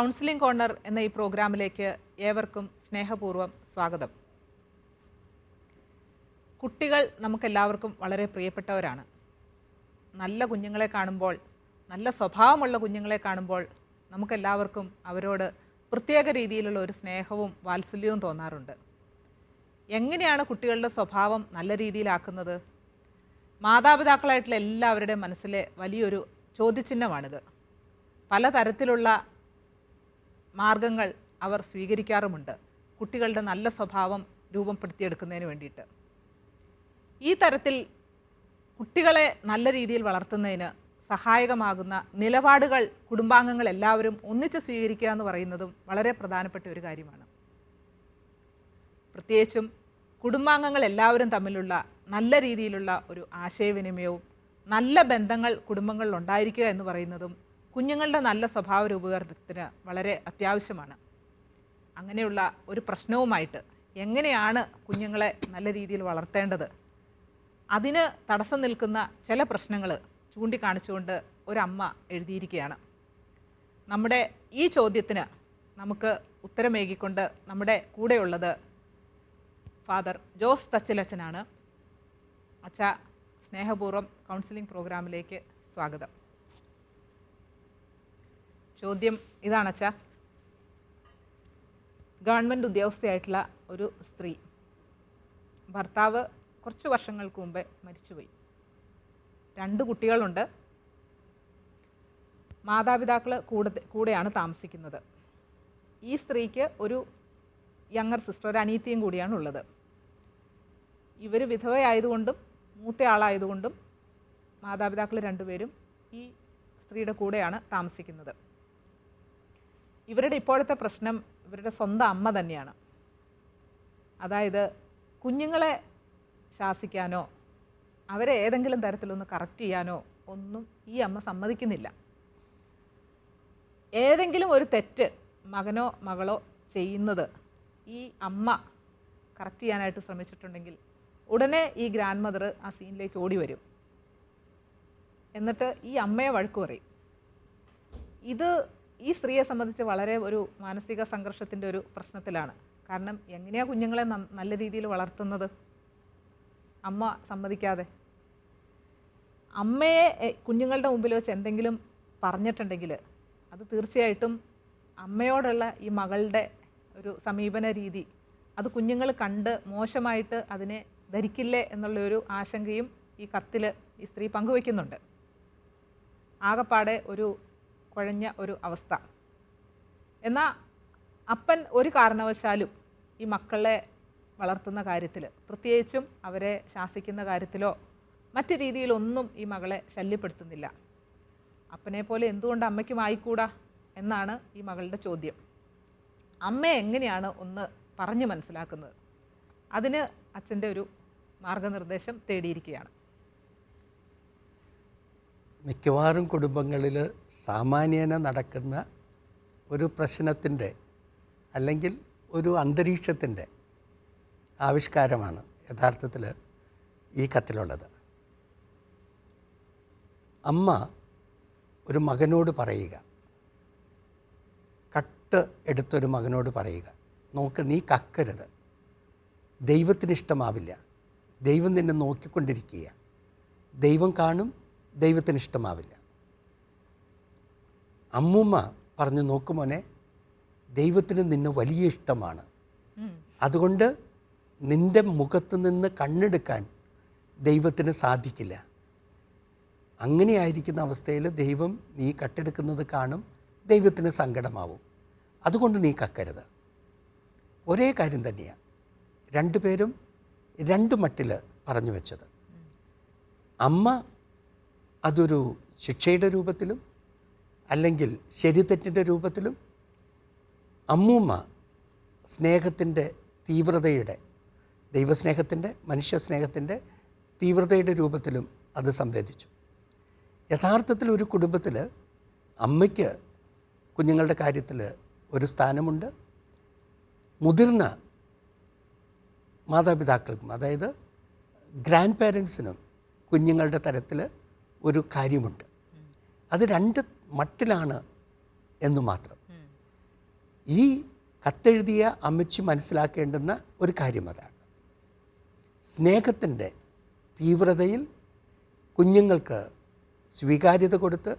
Counselling corner എന്ന ഈ പ്രോഗ്രാമിലേക്ക് ഏവർക്കും സ്നേഹപൂർവം സ്വാഗതം. കുട്ടികൾ നമുക്കെല്ലാവർക്കും വളരെ പ്രിയപ്പെട്ടവരാണ്. നല്ല കുഞ്ഞുങ്ങളെ കാണുമ്പോൾ നല്ല സ്വഭാവമുള്ള കുഞ്ഞുങ്ങളെ കാണുമ്പോൾ നമുക്കെല്ലാവർക്കും അവരോട് പ്രത്യേക രീതിയിലുള്ള ഒരു സ്നേഹവും വാത്സല്യവും തോന്നാറുണ്ട്. എങ്ങനെയാണ് കുട്ടികളുടെ സ്വഭാവം നല്ല രീതിയിലാക്കുന്നത്? മാതാപിതാക്കളായിട്ടുള്ള എല്ലാവരുടെയും മനസ്സിലെ വലിയൊരു ചോദ്യചിഹ്നമാണിത്. പലതരത്തിലുള്ള മാർഗങ്ങൾ അവർ സ്വീകരിക്കാറുമുണ്ട്. കുട്ടികളുടെ നല്ല സ്വഭാവം രൂപപ്പെടുത്തിയെടുക്കുന്നതിന് വേണ്ടിയിട്ട്. ഈ തരത്തിൽ കുട്ടികളെ നല്ല രീതിയിൽ വളർത്തുന്നതിന് സഹായകമാകുന്ന നിലപാടുകൾ കുടുംബാംഗങ്ങൾ എല്ലാവരും ഒന്നിച്ച് സ്വീകരിക്കുക എന്ന് പറയുന്നതും വളരെ പ്രധാനപ്പെട്ട ഒരു കാര്യമാണ്. പ്രത്യേകിച്ചും കുടുംബാംഗങ്ങൾ എല്ലാവരും തമ്മിലുള്ള നല്ല രീതിയിലുള്ള ഒരു ആശയവിനിമയവും നല്ല ബന്ധങ്ങൾ കുടുംബങ്ങളിൽ ഉണ്ടായിരിക്കുക എന്ന് പറയുന്നതും കുഞ്ഞുങ്ങളുടെ നല്ല സ്വഭാവ രൂപീകരണത്തിന് വളരെ അത്യാവശ്യമാണ്. അങ്ങനെയുള്ള ഒരു പ്രശ്നവുമായിട്ട് എങ്ങനെയാണ് കുഞ്ഞുങ്ങളെ നല്ല രീതിയിൽ വളർത്തേണ്ടത്? അതിന് തടസ്സം നിൽക്കുന്ന ചില പ്രശ്നങ്ങൾ ചൂണ്ടിക്കാണിച്ചുകൊണ്ട് ഒരമ്മ എഴുതിയിരിക്കുകയാണ്. നമ്മുടെ ഈ ചോദ്യത്തിന് നമുക്ക് ഉത്തരമേകിക്കൊണ്ട് നമ്മുടെ കൂടെയുള്ളത് ഫാദർ ജോസ് തച്ചിലച്ചനാണ്. അച്ഛ സ്നേഹപൂർവം കൗൺസിലിംഗ് പ്രോഗ്രാമിലേക്ക് സ്വാഗതം. ചോദ്യം ഇതാണ് ഗവൺമെന്റ് ഉദ്യോഗസ്ഥയായിട്ടുള്ള ഒരു സ്ത്രീ ഭർത്താവ് കുറച്ച് വർഷങ്ങൾക്ക് മുമ്പേ മരിച്ചുപോയി. രണ്ട് കുട്ടികളുണ്ട്. മാതാപിതാക്കൾ കൂടെ കൂടെയാണ് താമസിക്കുന്നത്. ഈ സ്ത്രീക്ക് ഒരു യങ്ങർ സിസ്റ്റർ ഒരു അനീത്തിയും കൂടിയാണ് ഉള്ളത്. ഇവർ വിധവയായതുകൊണ്ടും മൂത്ത ആളായതുകൊണ്ടും മാതാപിതാക്കൾ രണ്ടുപേരും ഈ സ്ത്രീയുടെ കൂടെയാണ് താമസിക്കുന്നത്. ഇവരുടെ ഇപ്പോഴത്തെ പ്രശ്നം ഇവരുടെ സ്വന്തം അമ്മ തന്നെയാണ്. അതായത് കുഞ്ഞുങ്ങളെ ശാസിക്കാനോ അവരെ ഏതെങ്കിലും തരത്തിലൊന്ന് കറക്റ്റ് ചെയ്യാനോ ഒന്നും ഈ അമ്മ സമ്മതിക്കുന്നില്ല. ഏതെങ്കിലും ഒരു തെറ്റ് മകനോ മകളോ ചെയ്യുന്നത് ഈ അമ്മ കറക്റ്റ് ചെയ്യാനായിട്ട് ശ്രമിച്ചിട്ടുണ്ടെങ്കിൽ ഉടനെ ഈ ഗ്രാൻഡ് മദർ ആ സീനിലേക്ക് ഓടി വരും. എന്നിട്ട് ഈ അമ്മയെ വഴക്ക് പറയും. ഇത് ഈ സ്ത്രീയെ സംബന്ധിച്ച് വളരെ ഒരു മാനസിക സംഘർഷത്തിന്റെ ഒരു പ്രശ്നത്തിലാണ്. കാരണം എങ്ങനെയാണ് കുഞ്ഞുങ്ങളെ നല്ല രീതിയിൽ വളർത്തുന്നത്? അമ്മ സമ്മതിക്കാതെ. അമ്മയെ കുഞ്ഞുങ്ങളുടെ മുമ്പിൽ വെച്ച് എന്തെങ്കിലും പറഞ്ഞിട്ടുണ്ടെങ്കിൽ അത് തീർച്ചയായിട്ടും അമ്മയോടുള്ള ഈ മകളുടെ ഒരു സമീപന രീതി അത് കുഞ്ഞുങ്ങൾ കണ്ട് മോശമായിട്ട് അതിനെ ധരിക്കില്ലേ എന്നുള്ള ഒരു ആശങ്കയും ഈ കത്തിൽ ഈ സ്ത്രീ പങ്കുവയ്ക്കുന്നുണ്ട് ആകപ്പാടെ ഒരു കുഴഞ്ഞ ഒരു അവസ്ഥ. എന്നാൽ അപ്പൻ ഒരു കാരണവശാലും ഈ മക്കളെ വളർത്തുന്ന കാര്യത്തിൽ പ്രത്യേകിച്ചും അവരെ ശാസിക്കുന്ന കാര്യത്തിലോ മറ്റു രീതിയിലൊന്നും ഈ മകളെ ശല്യപ്പെടുത്തുന്നില്ല. അപ്പനെ പോലെ എന്തുകൊണ്ട് അമ്മയ്ക്കും ആയിക്കൂടാ? എന്നാണ് ഈ മകളുടെ ചോദ്യം. അമ്മ എങ്ങനെയാണ് ഒന്ന് പറഞ്ഞു മനസ്സിലാക്കുന്നത്? അതിന് അച്ഛന്റെ ഒരു മാർഗനിർദ്ദേശം തേടിയിരിക്കുകയാണ്. മിക്കവാറും കുടുംബങ്ങളിൽ സാമാന്യേന നടക്കുന്ന ഒരു പ്രശ്നത്തിന്റെ അല്ലെങ്കിൽ ഒരു അന്തരീക്ഷത്തിന്റെ ആവിഷ്കാരമാണ് യഥാർത്ഥത്തിൽ ഈ കത്തിലുള്ളത്. അമ്മ ഒരു മകനോട് പറയുക. കട്ട് എടുത്തൊരു മകനോട് പറയുക. നോക്ക് നീ കക്കരുത്. ദൈവത്തിന് ഇഷ്ടമാവില്ല ദൈവം നിന്നെ നോക്കിക്കൊണ്ടിരിക്കുക ദൈവം കാണും ദൈവത്തിന് ഇഷ്ടമാവില്ല അമ്മൂമ്മ പറഞ്ഞു നോക്കുമോനെ ദൈവത്തിന് നിന്നെ വലിയ ഇഷ്ടമാണ്. അതുകൊണ്ട് നിന്റെ മുഖത്ത് നിന്ന് കണ്ണെടുക്കാൻ ദൈവത്തിന് സാധിക്കില്ല. അങ്ങനെയായിരിക്കുന്ന അവസ്ഥയിൽ ദൈവം നീ കട്ടെടുക്കുന്നത് കാണും ദൈവത്തിന് സങ്കടമാവും. അതുകൊണ്ട് നീ കക്കരുത്. ഒരേ കാര്യം തന്നെയാണ് രണ്ടുപേരും രണ്ട് മട്ടിൽ പറഞ്ഞു വെച്ചത്. അമ്മ അതൊരു ശിക്ഷയുടെ രൂപത്തിലും അല്ലെങ്കിൽ ശരിതെറ്റിന്റെ രൂപത്തിലും അമ്മൂമ്മ സ്നേഹത്തിന്റെ തീവ്രതയുടെ ദൈവസ്നേഹത്തിന്റെ മനുഷ്യസ്നേഹത്തിന്റെ തീവ്രതയുടെ രൂപത്തിലും അത് സംവേദിച്ചു. യഥാർത്ഥത്തിൽ ഒരു കുടുംബത്തിൽ അമ്മയ്ക്ക് കുഞ്ഞുങ്ങളുടെ കാര്യത്തിൽ ഒരു സ്ഥാനമുണ്ട്. മുതിർന്ന മാതാപിതാക്കൾക്കും അതായത് ഗ്രാൻഡ് പേരൻസിനും കുഞ്ഞുങ്ങളുടെ തരത്തിൽ ഒരു കാര്യമുണ്ട്. അത് രണ്ട് മട്ടിലാണ് എന്ന് മാത്രം. ഈ കത്തെഴുതിയ അമ്മച്ചി മനസ്സിലാക്കേണ്ടുന്ന ഒരു കാര്യം അതാണ്. സ്നേഹത്തിന്റെ തീവ്രതയിൽ കുഞ്ഞുങ്ങൾക്ക് സ്വീകാര്യത കൊടുത്ത്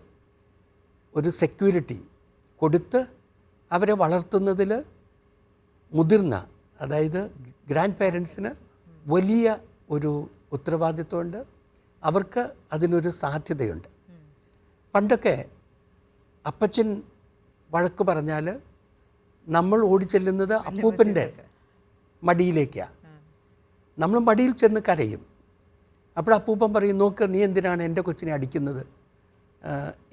ഒരു സെക്യൂരിറ്റി കൊടുത്ത് അവരെ വളർത്തുന്നതിൽ മുതിർന്ന അതായത് ഗ്രാൻഡ് പേരൻസിന് വലിയ ഒരു ഉത്തരവാദിത്വമുണ്ട്. അവർക്ക് അതിനൊരു സാധ്യതയുണ്ട്. പണ്ടൊക്കെ അപ്പച്ചൻ വഴക്ക് പറഞ്ഞാൽ നമ്മൾ ഓടിച്ചെല്ലുന്നത് അപ്പൂപ്പന്റെ മടിയിലേക്കാണ് നമ്മൾ മടിയിൽ ചെന്ന് കരയും. അപ്പോൾ അപ്പൂപ്പൻ പറയും നോക്ക് നീ എന്തിനാണ് എന്റെ കൊച്ചിനെ അടിക്കുന്നത്?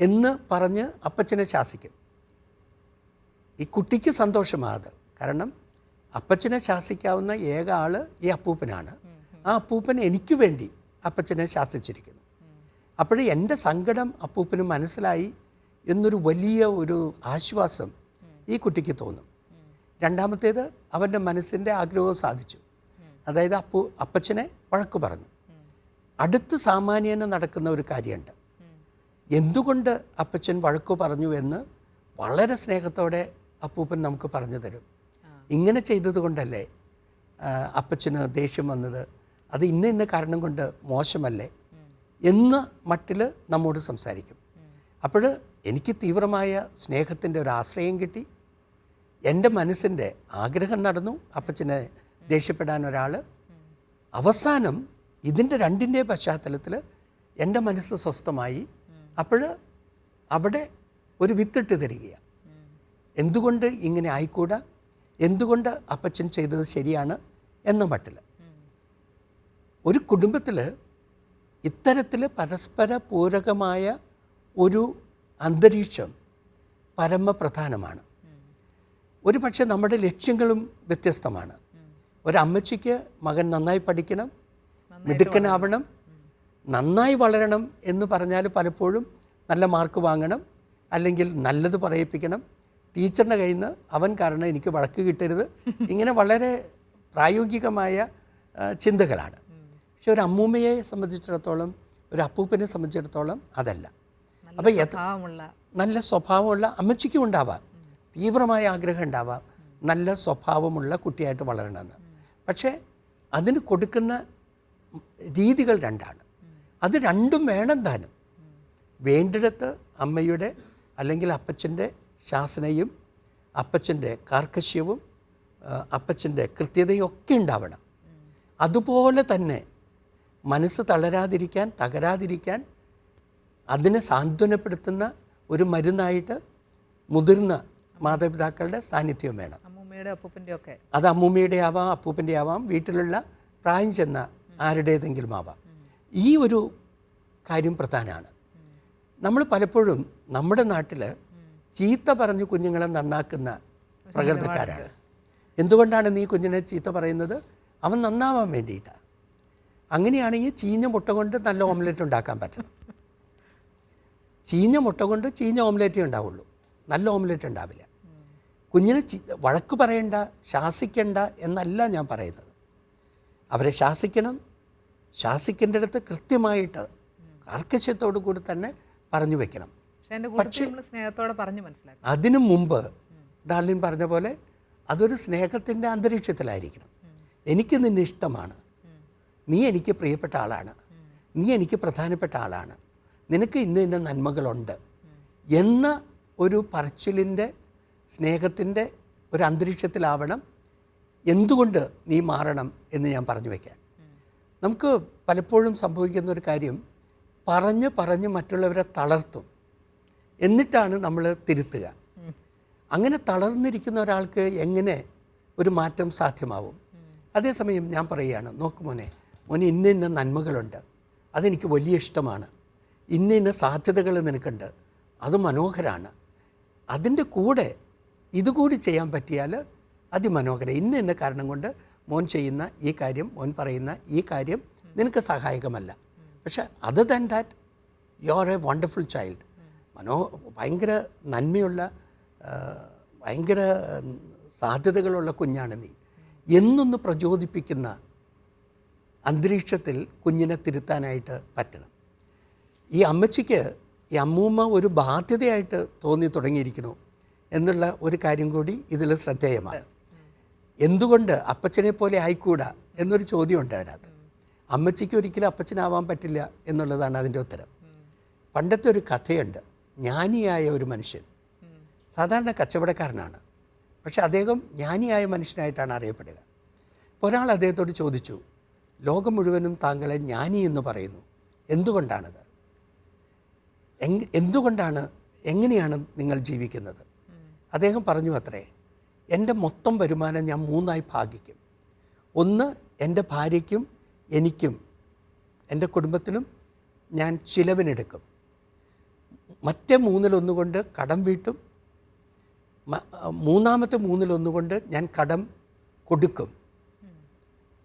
എന്ന് പറഞ്ഞ് അപ്പച്ചനെ ശാസിക്കും. ഈ കുട്ടിക്ക് സന്തോഷമാണ് അത്. കാരണം അപ്പച്ചനെ ശാസിക്കാവുന്ന ഏക ആൾ ഈ അപ്പൂപ്പനാണ്. ആ അപ്പൂപ്പൻ എനിക്ക് വേണ്ടി അപ്പച്ചനെ ശാസിച്ചിരിക്കുന്നു. അപ്പോഴേ എന്റെ സങ്കടം അപ്പൂപ്പന് മനസ്സിലായി എന്നൊരു വലിയ ഒരു ആശ്വാസം ഈ കുട്ടിക്ക് തോന്നും. രണ്ടാമത്തേത് അവന്റെ മനസ്സിന്റെ ആഗ്രഹവും സാധിച്ചു. അതായത് അപ്പു അപ്പച്ചനെ വഴക്ക് പറഞ്ഞു. അടുത്ത് സാമാന്യന് നടക്കുന്ന ഒരു കാര്യമുണ്ട്. എന്തുകൊണ്ട് അപ്പച്ചൻ വഴക്കു പറഞ്ഞു എന്ന് വളരെ സ്നേഹത്തോടെ അപ്പൂപ്പൻ നമുക്ക് പറഞ്ഞു തരും. ഇങ്ങനെ ചെയ്തതുകൊണ്ടല്ലേ അപ്പച്ചന് ദേഷ്യം വന്നത്? അത് ഇന്ന ഇന്ന കാരണം കൊണ്ട് മോശമല്ലേ എന്ന മട്ടിൽ നമ്മോട് സംസാരിക്കും. അപ്പോൾ എനിക്ക് തീവ്രമായ സ്നേഹത്തിന്റെ ഒരു ആശ്രയം കിട്ടി. എന്റെ മനസ്സിന്റെ ആഗ്രഹം നടന്നു. അപ്പച്ചനെ ദേഷ്യപ്പെടാൻ ഒരാൾ. അവസാനം ഇതിന്റെ രണ്ടിന്റെ പശ്ചാത്തലത്തിൽ എന്റെ മനസ്സ് സ്വസ്ഥമായി. അപ്പോൾ അവിടെ ഒരു വിത്തിട്ട് തരികയാണ് എന്തുകൊണ്ട് ഇങ്ങനെ ആയിക്കൂടാ? എന്തുകൊണ്ട് അപ്പച്ചൻ ചെയ്തത് ശരിയാണ്? എന്ന മട്ടിൽ ഒരു കുടുംബത്തിൽ ഇത്തരത്തിൽ പരസ്പര പൂരകമായ ഒരു അന്തരീക്ഷം പരമപ്രധാനമാണ്. ഒരു പക്ഷേ നമ്മുടെ ലക്ഷ്യങ്ങളും വ്യത്യസ്തമാണ്. ഒരമ്മച്ചിക്ക് മകൻ നന്നായി പഠിക്കണം മിടുക്കനാവണം നന്നായി വളരണം എന്ന് പറഞ്ഞാൽ പലപ്പോഴും നല്ല മാർക്ക് വാങ്ങണം അല്ലെങ്കിൽ നല്ലത് പറയിപ്പിക്കണം. ടീച്ചറിന്റെ കയ്യിൽ നിന്ന് അവൻ കാരണം എനിക്ക് വഴക്ക് കിട്ടരുത്. ഇങ്ങനെ വളരെ പ്രായോഗികമായ ചിന്തകളാണ്. പക്ഷെ ഒരു അമ്മൂമ്മയെ സംബന്ധിച്ചിടത്തോളം ഒരു അപ്പൂപ്പനെ സംബന്ധിച്ചിടത്തോളം അതല്ല. അപ്പോൾ നല്ല സ്വഭാവമുള്ള അമ്മച്ചിക്കും ഉണ്ടാവാം. തീവ്രമായ ആഗ്രഹം ഉണ്ടാവാം. നല്ല സ്വഭാവമുള്ള കുട്ടിയായിട്ട് വളരണമെന്ന്. പക്ഷേ അതിന് കൊടുക്കുന്ന രീതികൾ രണ്ടാണ്. അത് രണ്ടും വേണം താനും. വേണ്ടിടത്ത് അമ്മയുടെ അല്ലെങ്കിൽ അപ്പച്ചന്റെ ശാസനയും അപ്പച്ചന്റെ കാർക്കശ്യവും അപ്പച്ചന്റെ കൃത്യതയും ഒക്കെ ഉണ്ടാവണം. അതുപോലെ തന്നെ മനസ്സ് തളരാതിരിക്കാൻ തകരാതിരിക്കാൻ അതിനെ സാന്ത്വനപ്പെടുത്തുന്ന ഒരു മരുന്നായിട്ട് മുതിർന്ന മാതാപിതാക്കളുടെ സാന്നിധ്യം വേണം. അത് അമ്മൂമ്മയുടെ ആവാം അപ്പൂപ്പന്റെ ആവാം വീട്ടിലുള്ള പ്രായം ചെന്ന ആരുടേതെങ്കിലും ആവാം. ഈ ഒരു കാര്യം പ്രധാനമാണ് നമ്മൾ പലപ്പോഴും നമ്മുടെ നാട്ടിൽ ചീത്ത പറഞ്ഞ് കുഞ്ഞുങ്ങളെ നന്നാക്കുന്ന പ്രകൃതക്കാരാണ്. എന്തുകൊണ്ടാണ് നീ കുഞ്ഞിനെ ചീത്ത പറയുന്നത്? അവൻ നന്നാവാൻ വേണ്ടിയിട്ടാണ്. അങ്ങനെയാണെങ്കിൽ ചീഞ്ഞ മുട്ട കൊണ്ട് നല്ല ഓംലെറ്റ് ഉണ്ടാക്കാൻ പറ്റണം. ചീഞ്ഞ മുട്ട കൊണ്ട് ചീഞ്ഞ ഓംലെറ്റേ ഉണ്ടാവുള്ളൂ. നല്ല ഓംലെറ്റ് ഉണ്ടാവില്ല. കുഞ്ഞിനെ ചി വഴക്ക് പറയണ്ട ശാസിക്കണ്ട എന്നല്ല ഞാൻ പറയുന്നത്. അവരെ ശാസിക്കണം. ശാസിക്കേണ്ടടുത്ത് കൃത്യമായിട്ട് കാർക്കശ്യത്തോടു കൂടി തന്നെ പറഞ്ഞു വെക്കണം. പക്ഷേ സ്നേഹത്തോടെ പറഞ്ഞു മനസ്സിലാക്കും അതിനു മുമ്പ് ഡാർലിൻ പറഞ്ഞ പോലെ അതൊരു സ്നേഹത്തിന്റെ അന്തരീക്ഷത്തിലായിരിക്കണം. എനിക്ക് നിന്നെ ഇഷ്ടമാണ്. നീ എനിക്ക് പ്രിയപ്പെട്ട ആളാണ്. നീ എനിക്ക് പ്രധാനപ്പെട്ട ആളാണ്. നിനക്ക് ഇന്ന ഇന്ന നന്മകളുണ്ട്. എന്ന ഒരു പറച്ചിലിന്റെ സ്നേഹത്തിന്റെ ഒരു അന്തരീക്ഷത്തിലാവണം. എന്തുകൊണ്ട് നീ മാറണം എന്ന് ഞാൻ പറഞ്ഞു വയ്ക്കാൻ നമുക്ക് പലപ്പോഴും സംഭവിക്കുന്ന ഒരു കാര്യം പറഞ്ഞ് പറഞ്ഞ് മറ്റുള്ളവരെ തളർത്തും. എന്നിട്ടാണ് നമ്മൾ തിരുത്തുക. അങ്ങനെ തളർന്നിരിക്കുന്ന ഒരാൾക്ക് എങ്ങനെ ഒരു മാറ്റം സാധ്യമാവും? അതേസമയം ഞാൻ പറയുകയാണ് നോക്ക് മോനെ ഇന്ന ഇന്ന നന്മകളുണ്ട്. അതെനിക്ക് വലിയ ഇഷ്ടമാണ്. ഇന്ന ഇന്ന സാധ്യതകൾ നിനക്കുണ്ട്. അത് മനോഹരമാണ് അതിന്റെ കൂടെ ഇതുകൂടി ചെയ്യാൻ പറ്റിയാൽ അതിമനോഹരം. ഇന്ന ഇന്ന കാരണം കൊണ്ട് മോൻ ചെയ്യുന്ന ഈ കാര്യം മോൻ പറയുന്ന ഈ കാര്യം നിനക്ക് സഹായകമല്ല. പക്ഷെ other than that you are a wonderful child മനോ ഭയങ്കര നന്മയുള്ള ഭയങ്കര സാധ്യതകളുള്ള കുഞ്ഞാണ് നീ. എന്നൊന്ന് പ്രചോദിപ്പിക്കുന്ന അന്തരീക്ഷത്തിൽ കുഞ്ഞിനെ തിരുത്താനായിട്ട് പറ്റണം. ഈ അമ്മച്ചിക്ക് ഈ അമ്മൂമ്മ ഒരു ബാധ്യതയായിട്ട് തോന്നി തുടങ്ങിയിരിക്കണു എന്നുള്ള ഒരു കാര്യം കൂടി ഇതിൽ ശ്രദ്ധേയമാണ്. എന്തുകൊണ്ട് അപ്പച്ചനെ പോലെ ആയിക്കൂടാ എന്നൊരു ചോദ്യമുണ്ട് അതിനകത്ത്. അമ്മച്ചിക്ക് ഒരിക്കലും അപ്പച്ചനാവാൻ പറ്റില്ല എന്നുള്ളതാണ് അതിന്റെ ഉത്തരം. പണ്ടത്തെ ഒരു കഥയുണ്ട് ജ്ഞാനിയായ ഒരു മനുഷ്യൻ. സാധാരണ കച്ചവടക്കാരനാണ്. പക്ഷെ അദ്ദേഹം ജ്ഞാനിയായ മനുഷ്യനായിട്ടാണ് അറിയപ്പെടുക. ഒരാൾ അദ്ദേഹത്തോട് ചോദിച്ചു ലോകം മുഴുവനും താങ്കളെ ജ്ഞാനി എന്ന് പറയുന്നു. എന്തുകൊണ്ടാണത്? എന്തുകൊണ്ടാണ് എങ്ങനെയാണ് നിങ്ങൾ ജീവിക്കുന്നത്? അദ്ദേഹം പറഞ്ഞു അത്രേ എന്റെ മൊത്തം വരുമാനം ഞാൻ മൂന്നായി ഭാഗിക്കും. ഒന്ന് എന്റെ ഭാര്യയ്ക്കും എനിക്കും എന്റെ കുടുംബത്തിനും ഞാൻ ചിലവിനെടുക്കും. മറ്റേ മൂന്നിലൊന്നുകൊണ്ട് കടം വീട്ടും. മൂന്നാമത്തെ മൂന്നിലൊന്നുകൊണ്ട് ഞാൻ കടം കൊടുക്കും.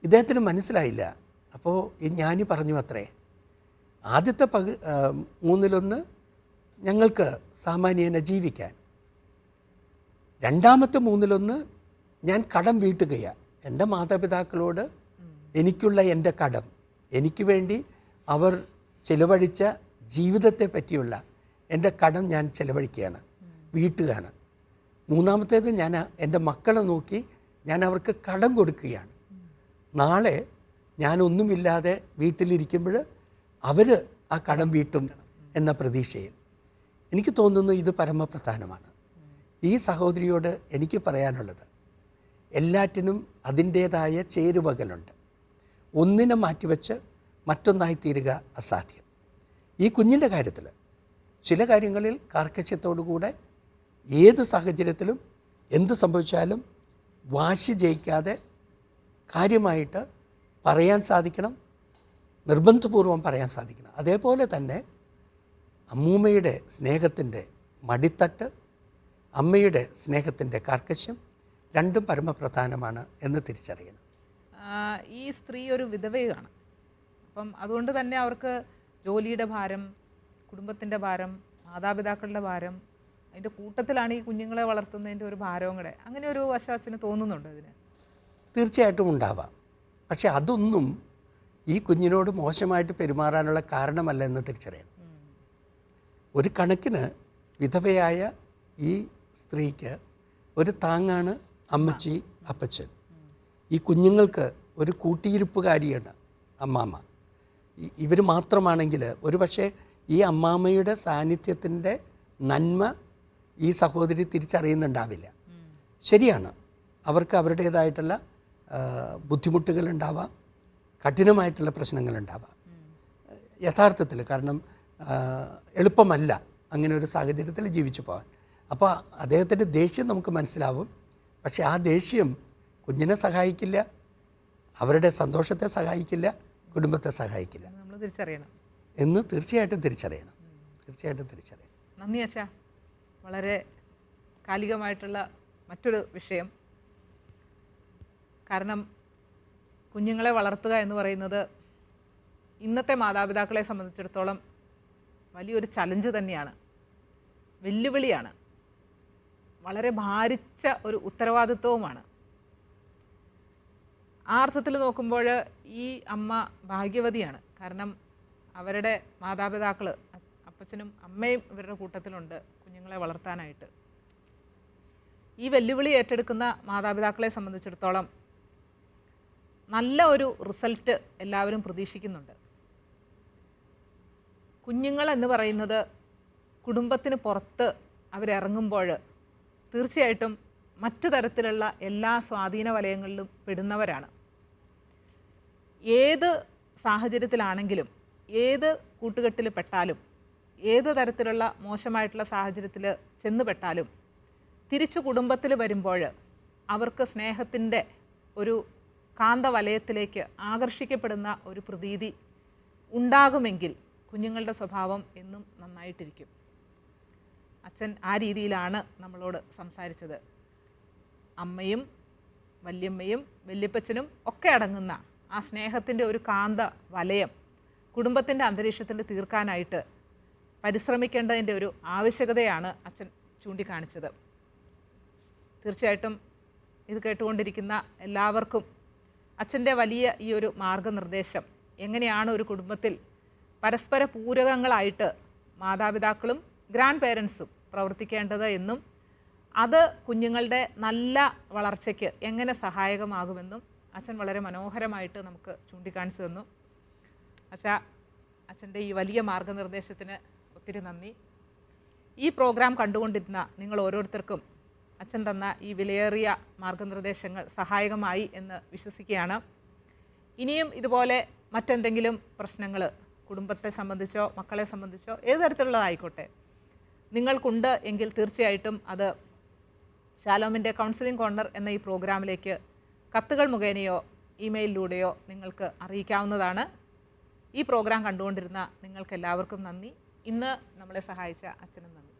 ഇദ്ദേഹത്തിന് മനസ്സിലായില്ല. അപ്പോൾ ജ്ഞാനി പറഞ്ഞു അത്രേ. ആദ്യത്തെ പകു മൂന്നിലൊന്ന് ഞങ്ങൾക്ക് സാമാന്യേന ജീവിക്കാൻ. രണ്ടാമത്തെ മൂന്നിലൊന്ന് ഞാൻ കടം വീട്ടുകയാണ് എന്റെ മാതാപിതാക്കളോട് എനിക്കുള്ള എന്റെ കടം. എനിക്ക് വേണ്ടി അവർ ചിലവഴിച്ച ജീവിതത്തെ പറ്റിയുള്ള എന്റെ കടം ഞാൻ ചിലവഴിക്കുകയാണ്. വീട്ടുകയാണ്. മൂന്നാമത്തേത് ഞാൻ എന്റെ മക്കളെ നോക്കി ഞാൻ അവർക്ക് കടം കൊടുക്കുകയാണ്. നാളെ ഞാനൊന്നുമില്ലാതെ വീട്ടിലിരിക്കുമ്പോൾ അവർ ആ കടം വീട്ടും എന്ന പ്രതീക്ഷയിൽ. എനിക്ക് തോന്നുന്നു ഇത് പരമപ്രധാനമാണ്. ഈ സഹോദരിയോട് എനിക്ക് പറയാനുള്ളത് എല്ലാറ്റിനും അതിന്റേതായ ചേരുവകളുണ്ട്. ഒന്നിനെ മാറ്റിവെച്ച് മറ്റൊന്നായി തീരുക അസാധ്യം. ഈ കുഞ്ഞിന്റെ കാര്യത്തിൽ ചില കാര്യങ്ങളിൽ കാർക്കശ്യത്തോടുകൂടെ ഏത് സാഹചര്യത്തിലും എന്ത് സംഭവിച്ചാലും വാശി ജയിക്കാതെ കാര്യമായിട്ട് പറയാൻ സാധിക്കണം നിർബന്ധപൂർവം പറയാൻ സാധിക്കണം. അതേപോലെ തന്നെ അമ്മൂമ്മയുടെ സ്നേഹത്തിന്റെ മടിത്തട്ട് അമ്മയുടെ സ്നേഹത്തിന്റെ കാർക്കശ്യം രണ്ടും പരമപ്രധാനമാണ് എന്ന് തിരിച്ചറിയണം. ഈ സ്ത്രീ ഒരു വിധവയാണ്. അപ്പം അതുകൊണ്ട് തന്നെ അവർക്ക് ജോലിയുടെ ഭാരം കുടുംബത്തിന്റെ ഭാരം മാതാപിതാക്കളുടെ ഭാരം അതിന്റെ കൂട്ടത്തിലാണ് ഈ കുഞ്ഞുങ്ങളെ വളർത്തുന്നതിന്റെ ഒരു ഭാരവും കൂടെ. അങ്ങനെ ഒരു വശം അച്ഛന് തോന്നുന്നുണ്ട് ഇതിന്? തീർച്ചയായിട്ടും ഉണ്ടാവാം. പക്ഷെ അതൊന്നും ഈ കുഞ്ഞിനോട് മോശമായിട്ട് പെരുമാറാനുള്ള കാരണമല്ല എന്ന് തിരിച്ചറിയണം. ഒരു കണക്കിന് വിധവയായ ഈ സ്ത്രീക്ക് ഒരു താങ്ങാണ് അമ്മച്ചി അപ്പച്ചൻ. ഈ കുഞ്ഞുങ്ങൾക്ക് ഒരു കൂട്ടിയിരിപ്പുകാരിയാണ് അമ്മാമ്മ ഇവർ മാത്രമാണെങ്കിൽ ഒരു പക്ഷേ ഈ അമ്മാമ്മയുടെ സാന്നിധ്യത്തിന്റെ നന്മ ഈ സഹോദരി തിരിച്ചറിയുന്നുണ്ടാവില്ല. ശരിയാണ്. അവർക്ക് അവരുടേതായിട്ടുള്ള ബുദ്ധിമുട്ടുകളുണ്ടാവാം കഠിനമായിട്ടുള്ള പ്രശ്നങ്ങളുണ്ടാവാം. യഥാർത്ഥത്തിൽ കാരണം എളുപ്പമല്ല അങ്ങനെ ഒരു സാഹചര്യത്തിൽ ജീവിച്ചു പോകാൻ. അപ്പോൾ അദ്ദേഹത്തിന്റെ ദേഷ്യം നമുക്ക് മനസ്സിലാവും. പക്ഷേ ആ ദേഷ്യം കുഞ്ഞിനെ സഹായിക്കില്ല അവരുടെ സന്തോഷത്തെ സഹായിക്കില്ല കുടുംബത്തെ സഹായിക്കില്ല. നമ്മൾ തിരിച്ചറിയണം. എന്ന് തീർച്ചയായിട്ടും തിരിച്ചറിയണം. തീർച്ചയായിട്ടും തിരിച്ചറിയണം. നന്ദി അച്ഛാ. വളരെ കാലികമായിട്ടുള്ള മറ്റൊരു വിഷയം. കാരണം കുഞ്ഞുങ്ങളെ വളർത്തുക എന്ന് പറയുന്നത് ഇന്നത്തെ മാതാപിതാക്കളെ സംബന്ധിച്ചിടത്തോളം വലിയൊരു ചലഞ്ച് തന്നെയാണ്. വെല്ലുവിളിയാണ്. വളരെ ഭാരിച്ച ഒരു ഉത്തരവാദിത്വവുമാണ്. ആ അർത്ഥത്തിൽ നോക്കുമ്പോൾ ഈ അമ്മ ഭാഗ്യവതിയാണ്. കാരണം അവരുടെ മാതാപിതാക്കൾ അപ്പച്ചനും അമ്മയും ഇവരുടെ കൂട്ടത്തിലുണ്ട് കുഞ്ഞുങ്ങളെ വളർത്താനായിട്ട്. ഈ വെല്ലുവിളി ഏറ്റെടുക്കുന്ന മാതാപിതാക്കളെ സംബന്ധിച്ചിടത്തോളം നല്ല ഒരു റിസൾട്ട് എല്ലാവരും പ്രതീക്ഷിക്കുന്നുണ്ട്. കുഞ്ഞുങ്ങൾ എന്ന് പറയുന്നത് കുടുംബത്തിന് പുറത്ത് അവരിറങ്ങുമ്പോൾ തീർച്ചയായിട്ടും മറ്റു തരത്തിലുള്ള എല്ലാ സ്വാധീന വലയങ്ങളിലും പെടുന്നവരാണ്. ഏത് സാഹചര്യത്തിലാണെങ്കിലും ഏത് കൂട്ടുകെട്ടിൽ പെട്ടാലും ഏത് തരത്തിലുള്ള മോശമായിട്ടുള്ള സാഹചര്യത്തിൽ ചെന്നുപെട്ടാലും തിരിച്ചു കുടുംബത്തിൽ വരുമ്പോൾ അവർക്ക് സ്നേഹത്തിന്റെ ഒരു കാന്തവലയത്തിലേക്ക് ആകർഷിക്കപ്പെടുന്ന ഒരു പ്രതീതി ഉണ്ടാകുമെങ്കിൽ കുഞ്ഞുങ്ങളുടെ സ്വഭാവം എന്നും നന്നായിട്ടിരിക്കും. അച്ഛൻ ആ രീതിയിലാണ് നമ്മളോട് സംസാരിച്ചത്. അമ്മയും വല്യമ്മയും വല്യപ്പച്ചനും ഒക്കെ അടങ്ങുന്ന ആ സ്നേഹത്തിന്റെ ഒരു കാന്ത വലയം കുടുംബത്തിന്റെ അന്തരീക്ഷത്തിൽ തീർക്കാനായിട്ട് പരിശ്രമിക്കേണ്ടതിന്റെ ഒരു ആവശ്യകതയാണ് അച്ഛൻ ചൂണ്ടിക്കാണിച്ചത്. തീർച്ചയായിട്ടും ഇത് കേട്ടുകൊണ്ടിരിക്കുന്ന എല്ലാവർക്കും അച്ഛന്റെ വലിയ ഈ ഒരു മാർഗനിർദ്ദേശം എങ്ങനെയാണ് ഒരു കുടുംബത്തിൽ പരസ്പര പൂരകങ്ങളായിട്ട് മാതാപിതാക്കളും ഗ്രാൻഡ് പേരൻസും പ്രവർത്തിക്കേണ്ടത് എന്നും അത് കുഞ്ഞുങ്ങളുടെ നല്ല വളർച്ചയ്ക്ക് എങ്ങനെ സഹായകമാകുമെന്നും അച്ഛൻ വളരെ മനോഹരമായിട്ട് നമുക്ക് ചൂണ്ടിക്കാണിച്ചു തന്നു. അച്ഛാ അച്ഛന്റെ ഈ വലിയ മാർഗനിർദ്ദേശത്തിന് ഒത്തിരി നന്ദി. ഈ പ്രോഗ്രാം കണ്ടുകൊണ്ടിരുന്ന നിങ്ങൾ ഓരോരുത്തർക്കും അച്ഛൻ തന്ന ഈ വിലയേറിയ മാർഗനിർദ്ദേശങ്ങൾ സഹായകമായി എന്ന് വിശ്വസിക്കുകയാണ്. ഇനിയും ഇതുപോലെ മറ്റെന്തെങ്കിലും പ്രശ്നങ്ങൾ കുടുംബത്തെ സംബന്ധിച്ചോ മക്കളെ സംബന്ധിച്ചോ ഏത് തരത്തിലുള്ളതായിക്കോട്ടെ നിങ്ങൾക്കുണ്ട് എങ്കിൽ തീർച്ചയായിട്ടും അത് ശാലോമിന്റെ കൗൺസിലിംഗ് കോർണർ എന്ന ഈ പ്രോഗ്രാമിലേക്ക് കത്തുകൾ മുഖേനയോ ഇമെയിലിലൂടെയോ നിങ്ങൾക്ക് അറിയിക്കാവുന്നതാണ്. ഈ പ്രോഗ്രാം കണ്ടുകൊണ്ടിരുന്ന നിങ്ങൾക്കെല്ലാവർക്കും നന്ദി. ഇന്ന് നമ്മളെ സഹായിച്ച അച്ഛനും നന്ദി.